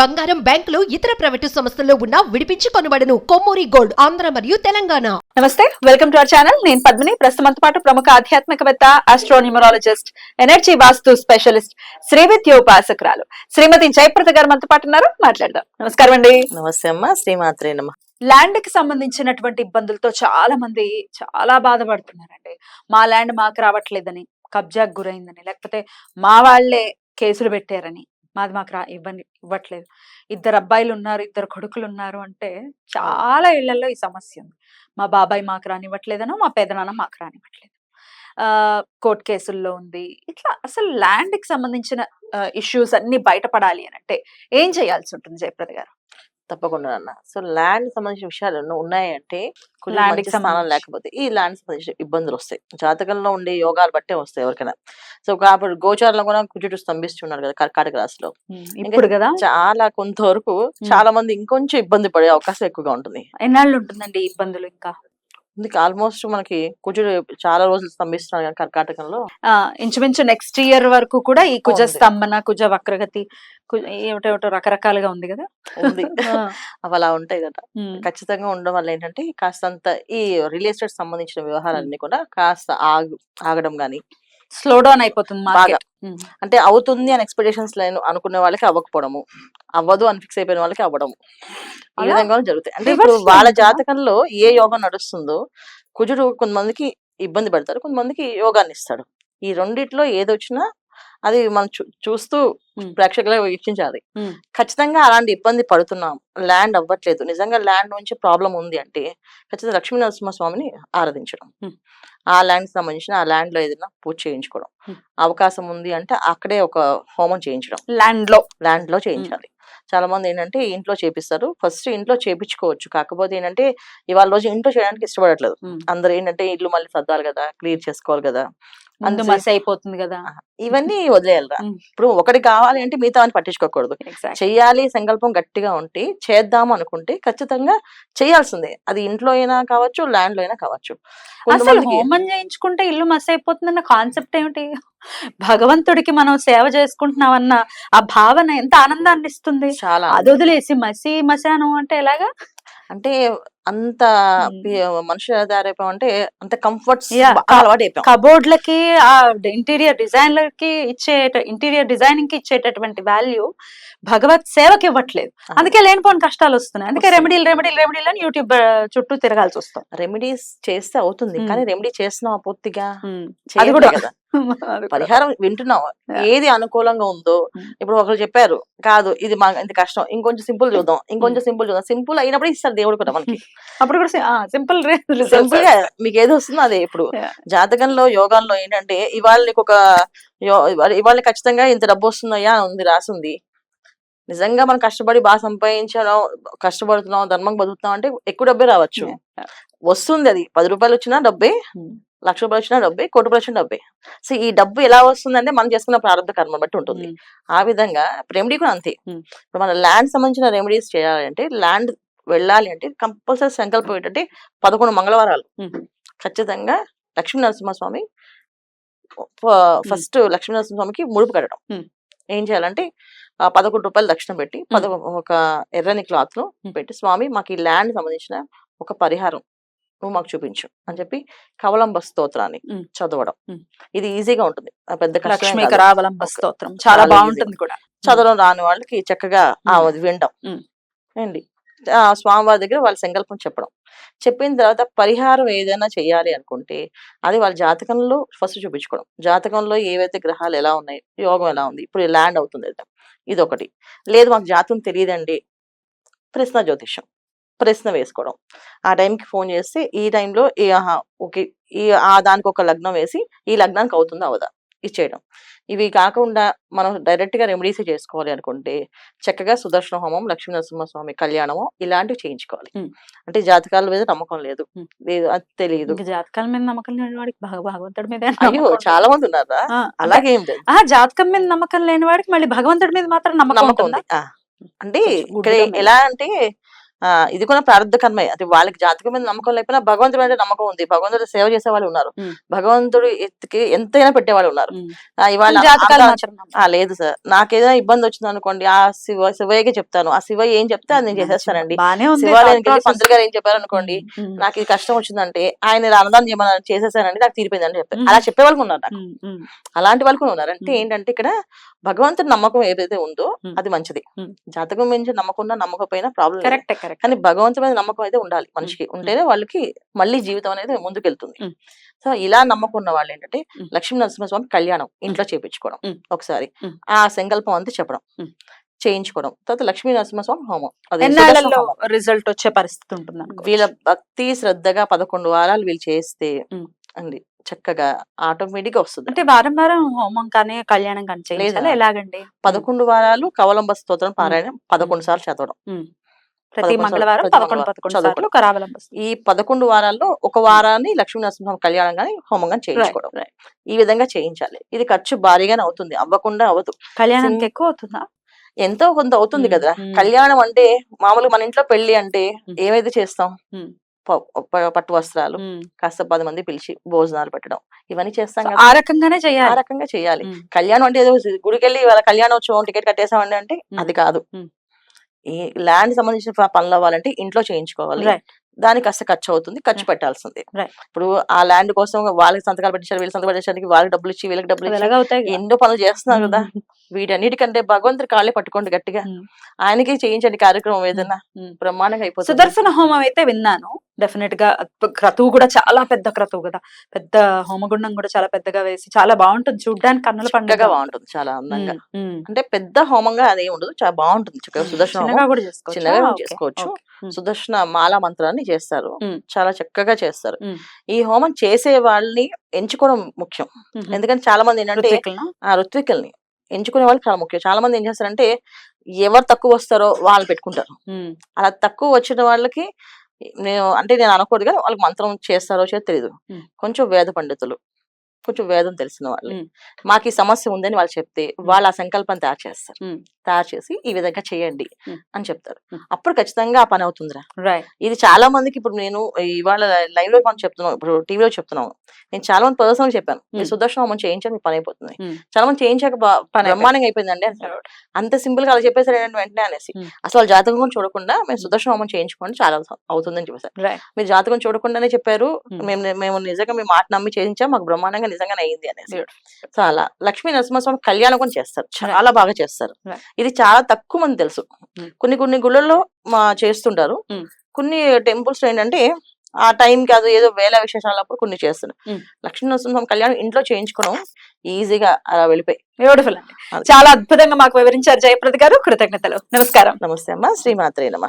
బంగారం బ్యాంకులు ఇతర ప్రైవేటు సంస్థల్లో ఉన్న విడిపించి కొనబడను. కొమ్మూరి గోల్డ్ ఆంధ్ర మరియు తెలంగాణ. నమస్తే వెల్కమ్ టు అవర్ ఛానల్. నేను పద్మిని. ప్రస్తుతంతో పాటు ప్రముఖ ఆధ్యాత్మికవేత్త astronumerologist energy vastu specialist Srividya ఉపాసకురాలు Shrimati Jayaprada గారు మనతో పాటు ఉన్నారు. మాట్లాడదాం. నమస్కారం అండి. నమస్తే అమ్మ. శ్రీమాత్రే నమ. ల్యాండ్కి సంబంధించినటువంటి ఇబ్బందులతో చాలా మంది చాలా బాధపడుతున్నారండి. మా ల్యాండ్ మాకు రావట్లేదని కబ్జాకు గురైందని లేకపోతే మా వాళ్ళే కేసులు పెట్టారని. మాది మాకు రా ఇవ్వని ఇవ్వట్లేదు. ఇద్దరు అబ్బాయిలు ఉన్నారు ఇద్దరు కొడుకులు ఉన్నారు అంటే చాలా ఇళ్ళలో ఈ సమస్య ఉంది. మా బాబాయ్ మాకు రానివ్వట్లేదనో మా పెదనాన్న మాకు రానివ్వట్లేదు. ఆ కోర్టు కేసుల్లో ఉంది. ఇట్లా అసలు ల్యాండ్కి సంబంధించిన ఇష్యూస్ అన్ని బయటపడాలి అని అంటే ఏం చేయాల్సి ఉంటుంది జయప్రద గారు? తప్పకుండా అన్న సో ల్యాండ్ సంబంధించిన విషయాలు ఎన్నో ఉన్నాయంటే మంచి స్థానం. లేకపోతే ఈ ల్యాండ్ సంబంధించిన ఇబ్బందులు వస్తాయి. జాతకంలో ఉండే యోగాలు బట్టే వస్తాయి ఎవరికైనా. సో కాబట్టి గోచారంలో కూడా కుజుడు స్తంభిస్తున్నారు కదా కర్కాటక రాశిలో ఇప్పుడు కదా? చాలా కొంతవరకు చాలా మంది ఇంకొంచెం ఇబ్బంది పడే అవకాశం ఎక్కువగా ఉంటుంది. ఎన్నాళ్ళు ఉంటుందండి ఇబ్బందులు ఇంకా? అందుకే ఆల్మోస్ట్ మనకి కుజుడు చాలా రోజులు స్తంభిస్తున్నారు కర్కాటకంలో. ఆ, ఇంచుమించు నెక్స్ట్ ఇయర్ వరకు కూడా ఈ కుజ. స్తంభన కుజ వక్రగతి ఏమిటేమిటో రకరకాలుగా ఉంది కదా. ఉంది. అవి అలా ఉంటాయి కదా ఖచ్చితంగా ఉండడం వల్ల ఏంటంటే కాస్తంత ఈ రియల్ ఎస్టేట్ సంబంధించిన వ్యవహారాలన్నీ కూడా కాస్త ఆగు ఆగడం గానీ స్లో డౌన్ అయిపోతుంది మార్కెట్ అంటే అవుతుంది అని ఎక్స్పెక్టేషన్స్ లేను అనుకునే వాళ్ళకి అవ్వకపోవడము. అవ్వదు అని ఫిక్స్ అయిపోయిన వాళ్ళకి అవ్వడము. ఈ విధంగా జరుగుతాయి. అంటే ఇప్పుడు వాళ్ళ? జాతకంలో ఏ యోగం నడుస్తుందో కుజుడు కొంతమందికి ఇబ్బంది పెడతారు కొంతమందికి యోగాన్ని ఇస్తాడు. ఈ రెండిట్లో ఏది వచ్చినా అది మనం చూస్తూ. ప్రేక్షకులకు వీక్షించాలి. ఖచ్చితంగా అలాంటి ఇబ్బంది పడుతున్నాం. ల్యాండ్ అవ్వట్లేదు. నిజంగా ల్యాండ్ నుంచి ప్రాబ్లం ఉంది అంటే ఖచ్చితంగా లక్ష్మీ నరసింహస్వామిని ఆరాధించడం. ఆ ల్యాండ్ సంబంధించిన ఆ ల్యాండ్లో ఏదైనా పూజ చేయించుకోవడం. అవకాశం ఉంది అంటే అక్కడే ఒక హోమం చేయించడం. ల్యాండ్లో ల్యాండ్లో చేయించాలి. చాలా మంది ఏంటంటే ఇంట్లో చేపిస్తారు. ఫస్ట్ ఇంట్లో చేపించుకోవచ్చు. కాకపోతే ఏంటంటే ఇవాళ రోజు ఇంట్లో చేయడానికి ఇష్టపడట్లేదు. అందరూ ఏంటంటే ఇల్లు మళ్ళీ సర్దాలి కదా క్లియర్ చేసుకోవాలి కదా. అంతే. మసి అయిపోతుంది కదా. ఇవన్నీ వదిలేయాలిరా. ఇప్పుడు ఒకటి కావాలి అంటే మిగతా అని పట్టించుకోకూడదు. చెయ్యాలి సంకల్పం గట్టిగా ఉంటే చేద్దాము అనుకుంటే ఖచ్చితంగా చేయాల్సిందే అది ఇంట్లో అయినా కావచ్చు ల్యాండ్లో అయినా కావచ్చు. అసలు హోమం చేయించుకుంటే ఇల్లు మసి అయిపోతుందన్న కాన్సెప్ట్ ఏమిటి? భగవంతుడికి మనం సేవ చేసుకుంటున్నామన్న ఆ భావన ఎంత ఆనందాన్ని ఇస్తుంది? చాలా అది వదిలేసి మసి మసాను అంటే ఎలాగా? అంటే అంత మనుషులు ఎలా తయారైపోయాం అంత కంఫర్ట్స్. అలవాటు అయిపోయాం. కబోర్డ్లకి ఆ ఇంటీరియర్ డిజైన్లకి ఇచ్చే ఇంటీరియర్ డిజైనింగ్కి ఇచ్చేటటువంటి వాల్యూ భగవత్ సేవకి ఇవ్వట్లేదు. అందుకే లేనిపోని కష్టాలు వస్తున్నాయి. అందుకే. రెమెడీలు రెమెడీలు రెమెడీలు అని యూట్యూబ్ చుట్టూ తిరగాల్సి వస్తాం రెమెడీస్ చేస్తే అవుతుంది. కానీ రెమెడీ చేస్తున్నావు పూర్తిగా? అది కూడా. పరిహారం వింటున్నావు? Yeah. ఏది అనుకూలంగా ఉందో. ఇప్పుడు ఒకరు చెప్పారు కాదు ఇది మా ఇంత కష్టం. ఇంకొంచెం సింపుల్ చూద్దాం. ఇంకొంచెం సింపుల్ చూద్దాం. సింపుల్ అయినప్పుడు ఇస్తారు దేవుడు కూడా మనకి. అప్పుడు కూడా సింపుల్ సింపుల్గా మీకు ఏది వస్తుందో అదే ఇప్పుడు. జాతకంలో యోగాల్లో ఏంటంటే ఇవాళ నీకు ఒక ఇవాళ- ఖచ్చితంగా ఇంత డబ్బు వస్తుందయ్యా ఉంది రాసింది. నిజంగా మనం కష్టపడి బాగా సంపాదించడం కష్టపడుతున్నాం ధర్మం బతుకుతున్నాం అంటే ఎక్కువ డబ్బే రావచ్చు. వస్తుంది అది. పది రూపాయలు వచ్చినా డబ్బే లక్ష రూపాయలు వచ్చినా డబ్బే కోటి రూపాయలు వచ్చినా డబ్బే. సో ఈ డబ్బు ఎలా వస్తుందంటే మనం చేసుకున్న ప్రారంభ కర్మ బట్టి ఉంటుంది. ఆ విధంగా రెమెడీ కూడా అంతే. Hmm. ఇప్పుడు మన ల్యాండ్ సంబంధించిన రెమెడీస్ చేయాలంటే ల్యాండ్ వెళ్ళాలి అంటే కంపల్సరీ సంకల్పం ఏంటంటే పదకొండు మంగళవారాలు. ఖచ్చితంగా లక్ష్మీ నరసింహస్వామి ఫస్ట్ లక్ష్మీ నరసింహస్వామికి ముడుపు కట్టడం. ఏం చేయాలంటే పదకొండు రూపాయలు దక్షిణ పెట్టి పద ఒక ఎర్రని క్లాత్లో. పెట్టి స్వామి మాకు ఈ ల్యాండ్ సంబంధించిన ఒక పరిహారం నువ్వు మాకు చూపించు అని చెప్పి కవలంబ స్తోత్రాన్ని. చదవడం. ఇది ఈజీగా ఉంటుంది. ఆ పెద్ద స్తోత్రం. చాలా బాగుంటుంది కూడా. చదవడం రాని వాళ్ళకి చక్కగా వినడం Hmm. స్వామివారి దగ్గర వాళ్ళ సంకల్పం చెప్పడం. చెప్పిన తర్వాత పరిహారం ఏదైనా చేయాలి అనుకుంటే అది వాళ్ళ జాతకంలో ఫస్ట్ చూపించుకోవడం. జాతకంలో ఏవైతే గ్రహాలు ఎలా ఉన్నాయి యోగం ఎలా ఉంది ఇప్పుడు ల్యాండ్ అవుతుంది ఇది ఒకటి లేదు మాకు జాతకం తెలియదండి. ప్రశ్న జ్యోతిషం ప్రశ్న వేసుకోవడం. ఆ టైంకి ఫోన్ చేస్తే ఈ టైంలో ఈ ఓకే. ఈ ఆ దానికి ఒక లగ్నం వేసి ఈ లగ్నానికి అవుతుందా అవదా? ఇచ్చేయడం. ఇవి కాకుండా మనం డైరెక్ట్గా రెమెడీస్ చేసుకోవాలి అనుకుంటే చక్కగా సుదర్శన హోమం లక్ష్మీ నరసింహస్వామి కళ్యాణము ఇలాంటివి చేయించుకోవాలి. అంటే జాతకాల మీద నమ్మకం లేదు. తెలియదు జాతకాల మీద నమ్మకం లేని వాడికి భగ- భగవంతుడి మీద అయ్యో చాలా మంది ఉన్నారా? అలాగే లేదు. జాతకం మీద నమ్మకం లేని వాడికి మళ్ళీ భగవంతుడి మీద మాత్రం నమ్మకం. అంటే ఇక్కడ. ఎలా అంటే ఇది కూడా ప్రారంభ కర్మే అంటే వాళ్ళకి జాతకం మీద నమ్మకం లేకపోయినా భగవంతుడు అంటే నమ్మకం ఉంది. భగవంతుడు సేవ చేసే వాళ్ళు ఉన్నారు. భగవంతుడు ఎత్తుకి ఎంతైనా పెట్టే వాళ్ళు ఉన్నారు. ఇవాళ లేదు సార్. నాకేదైనా ఇబ్బంది వచ్చింది అనుకోండి ఆ శివ శివయ్యకి చెప్తాను. ఆ శివ ఏం చెప్తే అది నేను చేసేస్తానండి. శివాలయానికి పంతులు. గారు ఏం చెప్పారు అనుకోండి నాకు ఇది కష్టం వచ్చిందంటే ఆయన అన్నదానం చేయమని చేసేసానండి నాకు తీరిపోయిందని చెప్పారు. అలా చెప్పే వాళ్ళు ఉన్నారు నాకు. అలాంటి వాళ్ళు కూడా ఉన్నారు. అంటే. ఏంటంటే ఇక్కడ భగవంతుడి నమ్మకం ఏదైతే ఉందో. అది మంచిది. జాతకం మించి నమ్మకుండా నమ్మకపోయినా ప్రాబ్లం కరెక్ట్. కానీ భగవంతుడి మీద నమ్మకం అయితే ఉండాలి మనిషికి ఉంటేనే వాళ్ళకి మళ్ళీ జీవితం అనేది ముందుకెళ్తుంది ఉమ్. సో ఇలా నమ్మకున్న వాళ్ళు ఏంటంటే. లక్ష్మీ నరసింహస్వామి కళ్యాణం ఇంట్లో చేపించుకోవడం. ఒకసారి. ఆ సంకల్పం అంతా చెప్పడం. చేయించుకోవడం తర్వాత లక్ష్మీ నరసింహస్వామి హోమం. రిజల్ట్ వచ్చే పరిస్థితి ఉంటుంది. వీళ్ళ భక్తి శ్రద్ధగా పదకొండు వారాలు వీళ్ళు చేస్తే. అండి చక్కగా ఆటోమేటిక్గా వస్తుంది అంటే వారం వారం హోమం కానీ కళ్యాణం కానీ. ఎలాగండి పదకొండు వారాలు కవలంబ స్తోత్రం పారాయణం పదకొండు సార్లు చదవడం. ప్రతి మంగళవారం పదకొండు పదకొండు. సార్లు కరావలంబం ఈ పదకొండు వారాల్లో ఒక వారాన్ని లక్ష్మీ నరసింహ కళ్యాణం గాని హోమం గాని చేయించుకోవడం. ఈ విధంగా చేయించాలి. ఇది ఖర్చు భారీగానే అవుతుంది. అవ్వకుండా అవ్వదు. కళ్యాణానికి ఎక్కువ అవుతుందా? ఎంతో కొంత అవుతుంది కదా. కళ్యాణం అంటే మామూలుగా మన ఇంట్లో పెళ్ళి అంటే. ఏమైతే చేస్తాం? పట్టు వస్త్రాలు. కాస్త పది మంది పిలిచి భోజనాలు పెట్టడం. ఇవన్నీ చేస్తాం ఆ రకంగానే ఆ చేయాలి రకంగా చేయాలి. కళ్యాణం అంటే ఏదో గుడికి వెళ్ళి వాళ్ళ కళ్యాణం వచ్చి టికెట్ కట్టేసామండి అంటే. అది కాదు. ఈ ల్యాండ్ సంబంధించిన పనులు అవ్వాలంటే ఇంట్లో చేయించుకోవాలి. దానికి కాస్త ఖర్చు అవుతుంది ఖర్చు. పెట్టాల్సింది. ఇప్పుడు ఆ ల్యాండ్ కోసం వాళ్ళకి సంతకాలు పెట్టించారు వీళ్ళకి సంతకాలు పెట్టించడానికి వాళ్ళకి డబ్బులు ఇచ్చి వీళ్ళకి డబ్బులు ఇచ్చి కదా. ఎన్నో పనులు చేస్తున్నారు కదా ఉమ్. వీటన్నిటికంటే భగవంతుడి కాళ్ళే పట్టుకోండి గట్టిగా ఉమ్. ఆయనకి చేయించండి కార్యక్రమం ఏదైనా ఉమ్. బ్రహ్మాండంగా అయిపోతుంది సుదర్శన హోమం అయితే విన్నాను డెఫినెట్గా క్రతువు కూడా చాలా పెద్ద క్రతువు కదా పెద్ద హోమగుండం కూడా చాలా పెద్దగా వేసి చాలా బాగుంటుంది చూడ్డానికి కన్నుల పండుగ బాగుంటుంది చాలా అందంగా. అంటే పెద్ద హోమంగా అది ఉండదు చాలా బాగుంటుంది చక్కగా సుదర్శన చిన్నగా కూడా చేసుకోవచ్చు చిన్నగా. సుదర్శన మాలా మంత్రాన్ని చేస్తారు. చాలా చక్కగా చేస్తారు. ఈ హోమం చేసే వాళ్ళని ఎంచుకోవడం ముఖ్యం. ఎందుకంటే చాలా మంది ఏంటంటే? ఆ ఋత్వికల్ని ఎంచుకునే వాళ్ళు చాలా ముఖ్యం చాలా మంది ఏం చేస్తారంటే ఎవరు తక్కువ వస్తారో వాళ్ళు పెట్టుకుంటారు. అలా తక్కువ వచ్చిన వాళ్ళకి నేను అంటే నేను అనకూడదు కానీ వాళ్ళకి మంత్రం చేస్తారో చేయో తెలియదు. కొంచెం వేద పండితులు కొంచెం వేదం తెలిసిన వాళ్ళు. మాకు ఈ సమస్య ఉందని వాళ్ళు చెప్తే వాళ్ళు ఆ సంకల్పం తయారు చేస్తారు. తయారు చేసి ఈ విధంగా చేయండి. అని చెప్తారు. అప్పుడు ఖచ్చితంగా ఆ పని అవుతుందిరా ఇది చాలా మందికి ఇప్పుడు నేను ఇవాళ లైవ్లో మనం చెప్తున్నాం ఇప్పుడు టీవీలో చెప్తున్నాం నేను చాలా మంది పర్సనల్ చెప్పాను మీరు. సుదర్శన హోమం చేయించారు మీ పని అయిపోతుంది. చాలా మంది చేయించాక పని. బ్రహ్మాండంగా అయిపోయిందండి అంటారు అంత సింపుల్గా అలా చెప్పేసారు వెంటనే అనేసి. అసలు జాతకం కూడా చూడకుండా మేము సుదర్శన హోమం చేయించుకోండి చాలా అవుతుంది- అవుతుందని చెప్పేసారు మీరు జాతకం చూడకుండానే చెప్పారు. మేము మేము నిజంగా మీ మాట నమ్మి చేయించాం మాకు బ్రహ్మాండంగా నిజంగానే అయింది అనేసి. సో అలా. లక్ష్మీ నరసింహస్వామి కళ్యాణం కూడా చేస్తారు. చాలా బాగా చేస్తారు. ఇది చాలా తక్కువ మంది తెలుసు. ఉమ్. కొన్ని కొన్ని గుళ్ళల్లో మా చేస్తుంటారు. ఉమ్. కొన్ని టెంపుల్స్ ఏంటంటే ఆ టైం కాదు ఏదో వేల విశేషాలప్పుడు కొన్ని చేస్తున్నారు. ఉమ్. లక్ష్మీ నరసింహం కళ్యాణం ఇంట్లో చేయించుకోవడం ఈజీగా అలా వెళ్ళిపోయి. బ్యూటిఫుల్ అండి. చాలా అద్భుతంగా మాకు వివరించారు జయప్రద గారు. కృతజ్ఞతలు. నమస్కారం. నమస్తే అమ్మ. శ్రీమాత్రే నమ.